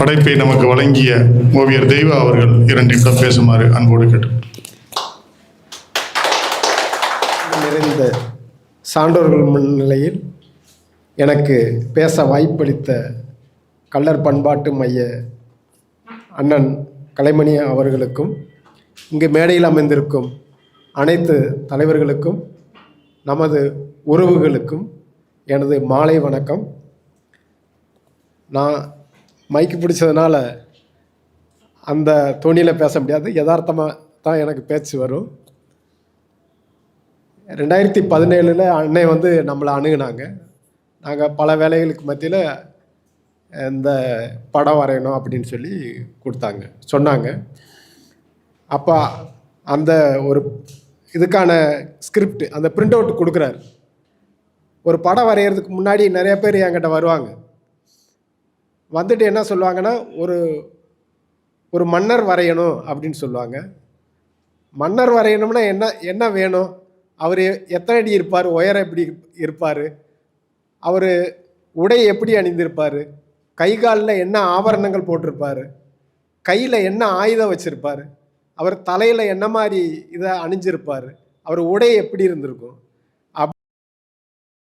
படைப்பை நமக்கு வழங்கிய ஓவியர் தெய்வா அவர்கள் இரண்டு நிமிடம் பேசுமாறு அன்போடு கேட்டு நிறைந்த சான்றோர்கள் முன்னிலையில் எனக்கு பேச வாய்ப்பளித்த கள்ளர் பண்பாட்டு மைய அண்ணன் கலைமணி அவர்களுக்கும் இங்கு மேடையில் அமைந்திருக்கும் அனைத்து தலைவர்களுக்கும் நமது உறவுகளுக்கும் எனது மாலை வணக்கம். நான் மைக்கு பிடிச்சதுனால அந்த தொனியில் பேச முடியாது. யதார்த்தமாக தான் எனக்கு பேச்சு வரும். ரெண்டாயிரத்தி பதினேழில் அன்னை வந்து நம்மளை அணுகுனாங்க. நாங்கள் பல வேலைகளுக்கு மத்தியில் இந்த படம் வரையணும் அப்படின்னு சொல்லி கொடுத்தாங்க. சொன்னாங்க. அப்போ அந்த ஒரு இதுக்கான ஸ்கிரிப்ட் அந்த பிரிண்ட் அவுட் கொடுக்குறாரு. ஒரு படம் வரைகிறதுக்கு முன்னாடி நிறைய பேர் என்கிட்ட வருவாங்க. வந்துட்டு என்ன சொல்லுவாங்கன்னா ஒரு ஒரு மன்னர் வரையணும் அப்படின்னு சொல்லுவாங்க. மன்னர் வரையணும்னா என்ன என்ன வேணும்? அவர் எத்தனை அடி இருப்பார்? உயரம் எப்படி இருப்பார்? அவர் உடை எப்படி அணிந்திருப்பார்? கை காலில் என்ன ஆபரணங்கள் போட்டிருப்பார்? கையில் என்ன ஆயுதம் வச்சுருப்பார்? அவர் தலையில் என்ன மாதிரி இதை அணிஞ்சிருப்பார்? அவர் உடை எப்படி இருந்திருக்கும்?